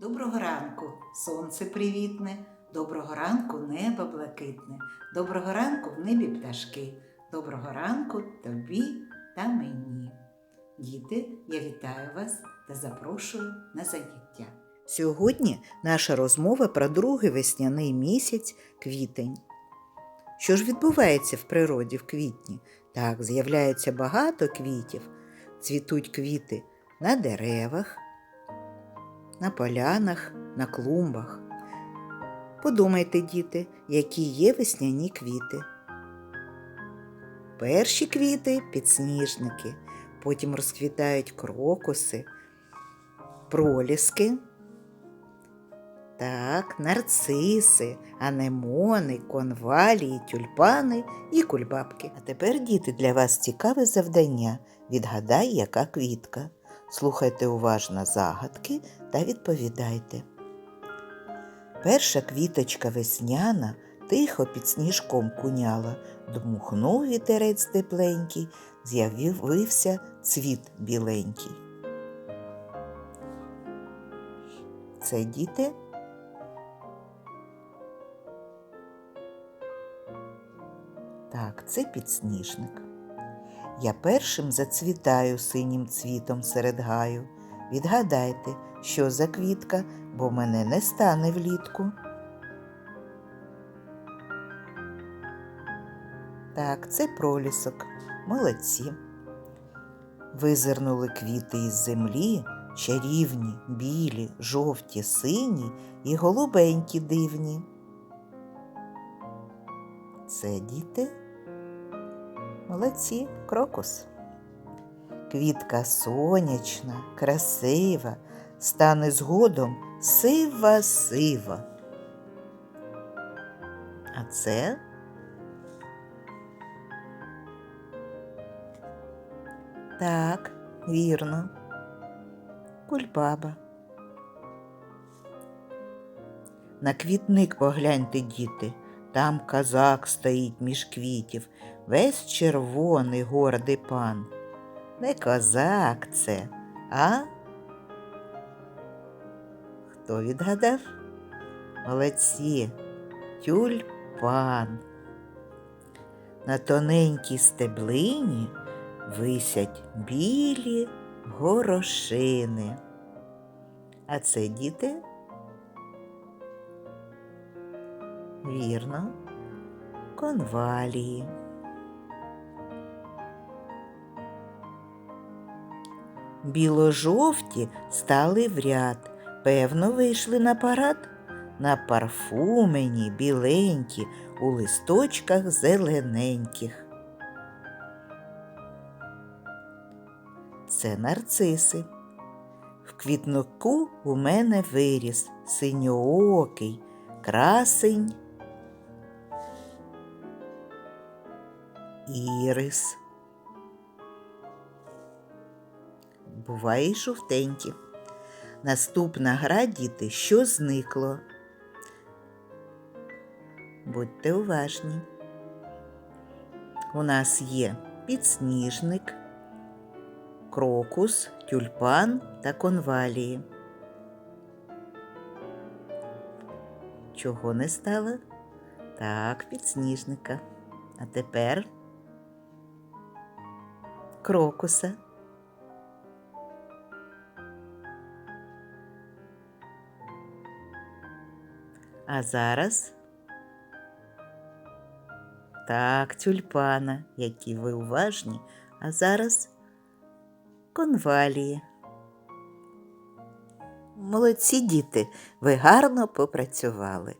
Доброго ранку, сонце привітне, доброго ранку небо блакитне, доброго ранку в небі пташки, доброго ранку тобі та мені. Діти, я вітаю вас та запрошую на заняття. Сьогодні наша розмова про другий весняний місяць квітень. Що ж відбувається в природі в квітні? Так, з'являється багато квітів, цвітуть квіти на деревах, на полянах, на клумбах. Подумайте, діти, які є весняні квіти. Перші квіти підсніжники, потім розквітають крокуси, проліски. Так, нарциси, анемони, конвалії, тюльпани і кульбабки. А тепер, діти, для вас цікаве завдання. Відгадай, яка квітка. Слухайте уважно загадки та відповідайте. Перша квіточка весняна тихо під сніжком куняла, дмухнув вітерець тепленький, з'явився цвіт біленький. Це діти. Так, це підсніжник. Я першим зацвітаю синім цвітом серед гаю. Відгадайте, що за квітка, бо мене не стане влітку. Так, це пролісок. Молодці. Визирнули квіти із землі, чарівні, білі, жовті, сині і голубенькі дивні. Це діти. Молодці, крокус. Квітка сонячна, красива, стане згодом сива сива. А це так, вірно. Кульбаба. На квітник погляньте, діти, там казак стоїть між квітів, весь червоний гордий пан. Не козак це, а? Хто відгадав? Молодці, тюльпан. На тоненькій стеблині висять білі горошини. А це діти? Вірно, конвалії. Біло-жовті стали в ряд, певно, вийшли на парад. На парфумені біленькі, у листочках зелененьких. Це нарциси. В квітнику у мене виріс синьоокий, красень, ірис. Буває й жовтенькі. Наступна гра, діти, що зникло. Будьте уважні. У нас є підсніжник, крокус, тюльпан та конвалії. Чого не стало? Так, підсніжника. А тепер крокуса. А зараз так, тюльпана, які ви уважні, а зараз конвалії. Молодці діти, ви гарно попрацювали.